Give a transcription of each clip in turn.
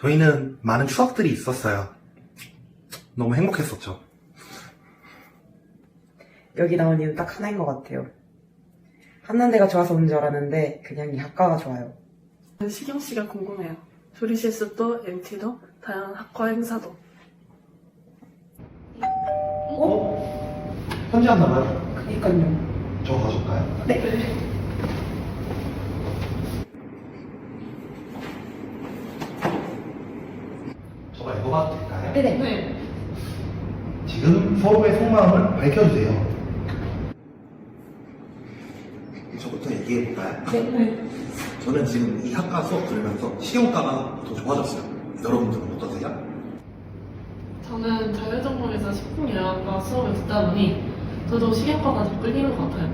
저희는 많은 추억들이 있었어요. 너무 행복했었죠. 여기 나온 이유는 딱 하나인 것 같아요. 한남대가 좋아서 온 줄 알았는데 그냥 이 학과가 좋아요. 시경 씨가 궁금해요. 조리실습도, MT도, 다양한 학과 행사도. 편지 한나봐요? 그니까요. 저 가져올까요? 네. 저가 읽어봐도 될까요? 네네. 지금 서로의 속마음을 밝혀주세요. 저부터 얘기해볼까요? 네. 저는 지금 이 학과 수업 들으면서 시험과가 더 좋아졌어요. 여러분들은 어떠세요? 저는 자율전공에서 식품영양과 수업을 듣다 보니 저도 식약과가 더 끌리는 것 같아요.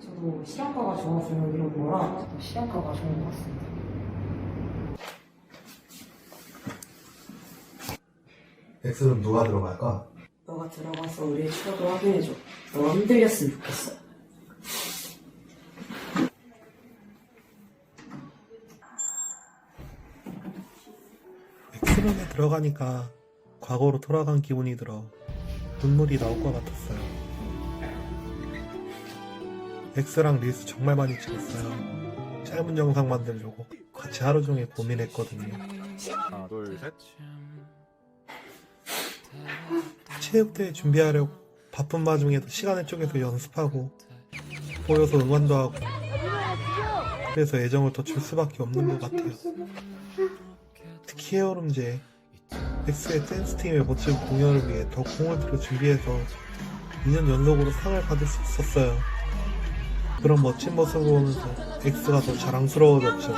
저도 시험과가 좋아서 온 거라 저도 시험과가 좋은 것 같습니다. X는 누가 들어갈까? 너가 들어가서 우리의 추억을 확인해줘. 너가 흔들렸으면 좋겠어. X룸에 들어가니까 과거로 돌아간 기분이 들어 눈물이 나올 것 같았어요. X랑 리스 정말 많이 찍었어요. 짧은 영상 만들려고 같이 하루 종일 고민했거든요. 하나 둘 셋. 체육대회 준비하려고 바쁜 와중에도 시간을 쪼개서 연습하고 보여서 응원도 하고 그래서 애정을 더 줄 수밖에 없는 것 같아요. 특히 헤어룸제 X의 댄스팀의 멋진 공연을 위해 더 공을 들여 준비해서 2년 연속으로 상을 받을 수 있었어요. 그런 멋진 모습을 보면서 X가 더 자랑스러워졌죠.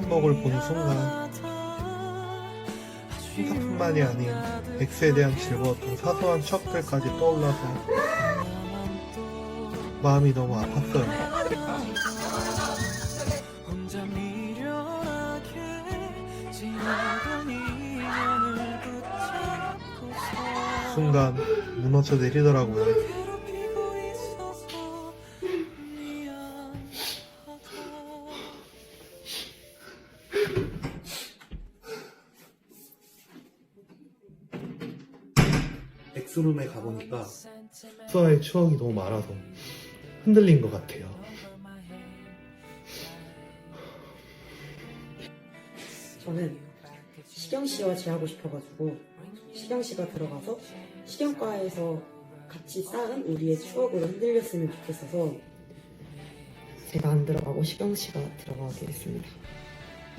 실험복을 본 순간 혼자뿐만이 아닌 X에 대한 즐거웠던 사소한 추억들까지 떠올라서 마음이 너무 아팠어요. 순간 무너져 내리더라고요. 엑스룸에 가보니까 수아의 추억이 너무 많아서 흔들린 것 같아요. 저는 시경 씨와 지하고 싶어가지고 시경 씨가 들어가서 시경과에서 같이 쌓은 우리의 추억으로 흔들렸으면 좋겠어서 제가 안 들어가고 시경 씨가 들어가게 됐습니다.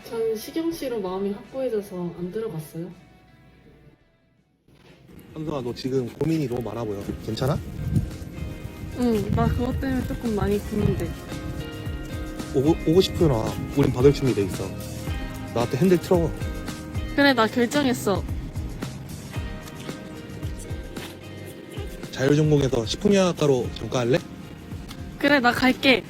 전 시경 씨로 마음이 확고해져서 안 들어갔어요. 현수아 너 지금 고민이 너무 많아 보여. 괜찮아? 응, 나 그것 때문에 조금 많이 고민돼. 오고, 오고 싶으면 와. 우린 받을 준비 돼 있어. 나한테 핸들 틀어. 그래, 나 결정했어. 자율전공에서 식품영양학과로 전과할래? 그래, 나 갈게.